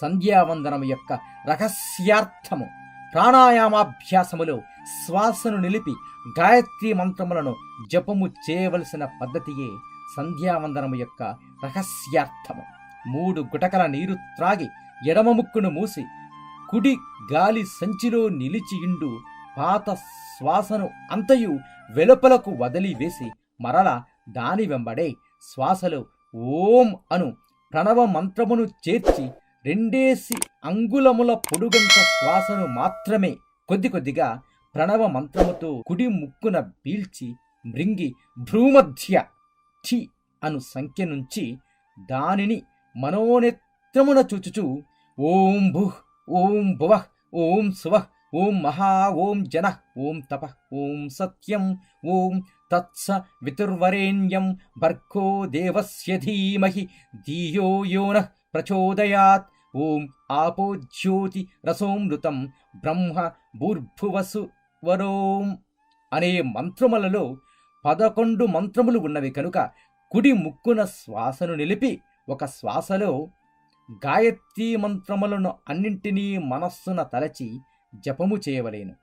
సంధ్యావందనము యొక్క రహస్యార్థము. ప్రాణాయామాభ్యాసములో శ్వాసను నిలిపి గాయత్రి మంత్రములను జపము చేయవలసిన పద్ధతియే సంధ్యావందనము యొక్క రహస్యార్థము. మూడు గుటకల నీరు త్రాగి ఎడమ ముక్కును మూసి కుడి గాలి సంచిలో నిలిచియుండు పాత శ్వాసను అంతయు వెలుపలకు వదిలివేసి మరల దాని వెంబడే శ్వాసలో ఓం అను ప్రణవ మంత్రమును చేర్చి రెండేసి అంగుళముల పొడుగంత శ్వాసను మాత్రమే కొద్ది కొద్దిగా ప్రణవ మంత్రముతో కుడి ముక్కున పీల్చి మృంగి భ్రూమధ్య ఠి అను సంఖ్య నుంచి దానిని మనోనేత్రమున చూచుచు ఓం భుహ్ ఓం భువః ఓం శువః ఓం మహా ఓం జన ఓం తప ఓం సత్యం ఓం తత్స వితుర్వరేణ్యం భర్గో దేవస్య ధీమహి ధియో యోన ప్రచోదయాత్. ఓం ఆపో జ్యోతి రసోమృతం బ్రహ్మ భూర్భువసు వరోం అనే మంత్రములలో పదకొండు మంత్రములు ఉన్నవి కనుక కుడి ముక్కున శ్వాసను నిలిపి ఒక శ్వాసలో గాయత్రీ మంత్రములను అన్నింటినీ మనస్సున తలచి జపము చేయవలేను.